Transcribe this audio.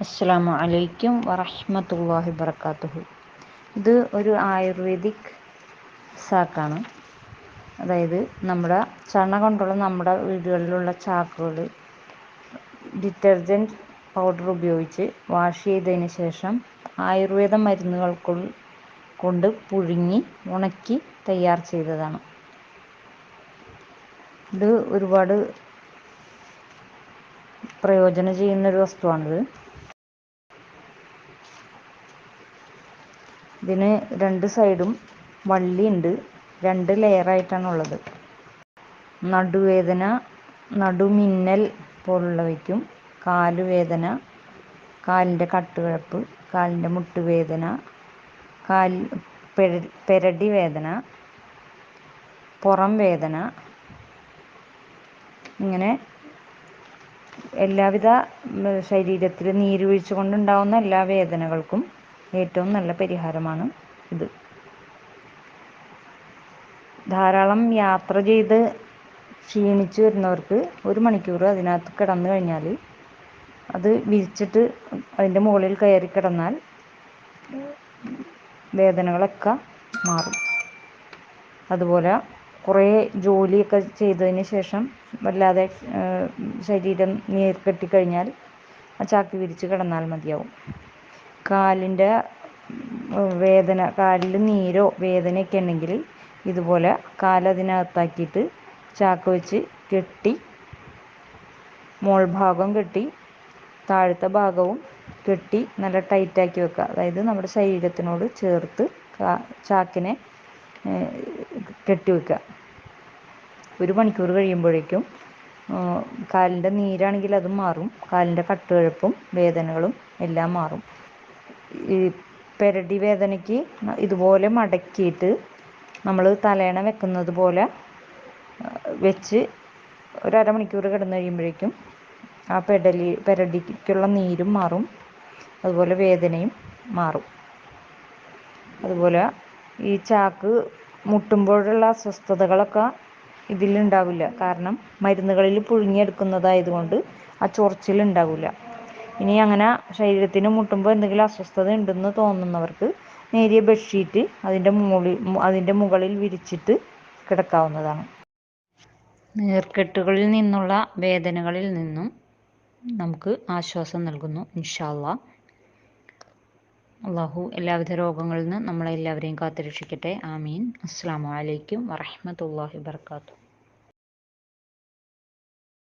അസ്സലാമു അലൈക്കും വറഹ്മത്തുള്ളാഹി വർക്കാത്തുഹു ഇത് ഒരു ആയുർവേദിക് സാക്കാണ് അതായത് നമ്മുടെ ചണ കൊണ്ടുള്ള നമ്മുടെ വീടുകളിലുള്ള ചാക്കുകൾ ഡിറ്റർജന്റ് പൗഡർ ഉപയോഗിച്ച് വാഷ് ചെയ്തതിന് ശേഷം ആയുർവേദ മരുന്നുകൾ കൊണ്ട് പുഴുങ്ങി ഉണക്കി തയ്യാർ ചെയ്തതാണ്. ഇത് ഒരുപാട് പ്രയോജനം ചെയ്യുന്നൊരു വസ്തുവാണിത്. ഇതിന് രണ്ട് സൈഡും വള്ളിയുണ്ട് രണ്ട് ലെയറായിട്ടാണുള്ളത് നടുവേദന നടുമിന്നൽ പോലുള്ളവയ്ക്കും കാലുവേദന കാലിന്റെ കട്ടുകിഴപ്പ് കാലിന്റെ മുട്ടുവേദന കാൽ പെരടി വേദന പുറം വേദന ഇങ്ങനെ എല്ലാവിധ ശരീരത്തിൽ നീരുവീഴ്ച കൊണ്ടുണ്ടാകുന്ന എല്ലാ വേദനകൾക്കും ഏറ്റവും നല്ല പരിഹാരമാണ് ഇത്. ധാരാളം യാത്ര ചെയ്ത് ക്ഷീണിച്ച് വരുന്നവർക്ക് ഒരു മണിക്കൂർ അതിനകത്ത് കിടന്നു കഴിഞ്ഞാൽ അത് വിരിച്ചിട്ട് അതിന്റെ മുകളിൽ കയറി കിടന്നാൽ വേദനകളൊക്കെ മാറും. അതുപോലെ കുറേ ജോലിയൊക്കെ ചെയ്തതിന് ശേഷം വല്ലാതെ ശരീരം നീർക്കെട്ടിക്കഴിഞ്ഞാൽ ആ ചാക്ക് വിരിച്ച് കിടന്നാൽ മതിയാവും. കാലിന്റെ വേദന കാലിൽ നീരോ വേദനയൊക്കെ ഉണ്ടെങ്കിൽ ഇതുപോലെ കാലതിനകത്താക്കിയിട്ട് ചാക്ക് വെച്ച് കെട്ടി മോൾ ഭാഗം കെട്ടി താഴത്തെ ഭാഗവും കെട്ടി നല്ല ടൈറ്റാക്കി വെക്കുക. അതായത് നമ്മുടെ ശരീരത്തിനോട് ചേർത്ത് ചാക്കിനെ കെട്ടി വെക്കുക. ഒരു മണിക്കൂർ കഴിയുമ്പോഴേക്കും കാലിന്റെ നീരാണെങ്കിൽ അത് മാറും. കാലിന്റെ കട്ടുകഴപ്പും വേദനകളും എല്ലാം മാറും. ഈ പെരടി വേദനയ്ക്ക് ഇതുപോലെ മടക്കിയിട്ട് നമ്മൾ തലേണ വെക്കുന്നത് പോലെ വെച്ച് ഒരു അരമണിക്കൂർ കിടന്നു കഴിയുമ്പോഴേക്കും ആ പെടലി പെരടിക്കുള്ള നീരും മാറും. അതുപോലെ വേദനയും മാറും. അതുപോലെ ഈ ചാക്ക് മുട്ടുമ്പോഴുള്ള അസ്വസ്ഥതകളൊക്കെ ഇതിലുണ്ടാവില്ല. കാരണം മരുന്നുകളിൽ പുഴുങ്ങിയെടുക്കുന്നതായതുകൊണ്ട് ആ ചൊറിച്ചിലുണ്ടാവില്ല. ഇനി അങ്ങനെ ശരീരത്തിന് മുട്ടുമ്പോൾ എന്തെങ്കിലും അസ്വസ്ഥത ഉണ്ടെന്ന് തോന്നുന്നവർക്ക് നേരിയ ബെഡ്ഷീറ്റ് അതിന്റെ മുകളിൽ അതിന്റെ മുകളിൽ വിരിച്ചിട്ട് കിടക്കാവുന്നതാണ്. നീർക്കെട്ടുകളിൽ നിന്നുള്ള വേദനകളിൽ നിന്നും നമുക്ക് ആശ്വാസം നൽകുന്നു ഇൻഷാല്ല അള്ളാഹു എല്ലാവിധ രോഗങ്ങളിൽ നിന്ന് നമ്മളെല്ലാവരെയും കാത്തുരക്ഷിക്കട്ടെ. ആമീൻ. അസ്സാം വലൈക്കും വറഹമത്തല്ലാഹി വർക്കാത്തു